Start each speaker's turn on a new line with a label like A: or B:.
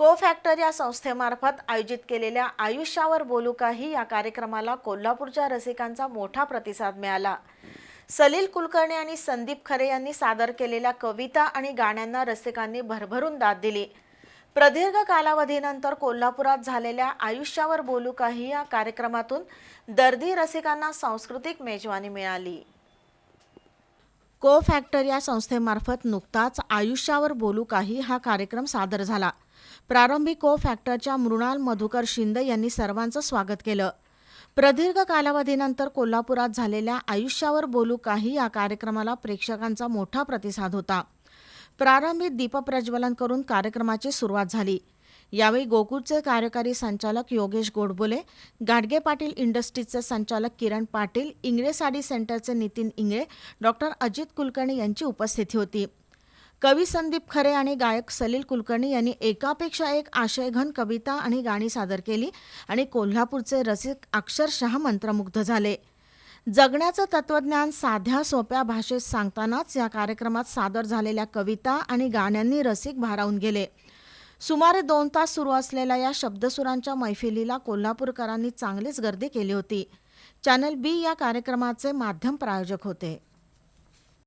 A: को फॅक्टर या संस्थेमार्फत आयोजित केलेल्या आयुष्यावर बोलू काही या कार्यक्रमाला कोल्हापूरच्या रसिकांचा मोठा प्रतिसाद मिळाला. सलील कुलकर्णी आणि संदीप खरे यांनी सादर केलेल्या कविता आणि गाण्यांना रसिकांनी भरभरून दाद दिली. प्रदीर्घ कालावधीनंतर कोल्हापुरात झालेल्या आयुष्यावर बोलू काही या कार्यक्रमातून दर्दी रसिकांना सांस्कृतिक मेजवानी मिळाली. को फॅक्टर या संस्थेमार्फत नुकताच आयुष्यावर बोलू काही हा कार्यक्रम सादर झाला. प्रारंभी को फॅक्टरच्या मृणाल मधुकर शिंदे यांनी सर्वांचं स्वागत केलं. प्रदीर्घ कालावधीनंतर कोल्हापुरात झालेल्या आयुष्यावर बोलू काही या कार्यक्रमाला प्रेक्षकांचा मोठा प्रतिसाद होता. प्रारंभी दीपप्रज्वलन करून कार्यक्रमाची सुरुवात झाली. यावेळी गोकुळचे कार्यकारी संचालक योगेश गोडबोले गाडगे पाटील इंडस्ट्रीजचे संचालक किरण पाटील इंगळे साडी सेंटरचे नितीन इंगळे डॉक्टर अजित कुलकर्णी यांची उपस्थिती होती. कवी संदीप खरे आणि गायक सलील कुलकर्णी यांनी एकापेक्षा एक आशयघन कविता आणि गाणी सादर केली आणि कोल्हापूरचे रसिक अक्षरशः मंत्रमुग्ध झाले. जगण्याचं तत्वज्ञान साध्या सोप्या भाषेत सांगतानाच या कार्यक्रमात सादर झालेल्या कविता आणि गाण्यांनी रसिक भारावून गेले. सुमारे दोन तास सुरू असलेल्या या शब्दसुरांच्या मैफिलीला कोल्हापूरकरांनी चांगलीच गर्दी केली होती. चॅनल बी या कार्यक्रमाचे माध्यम प्रायोजक होते.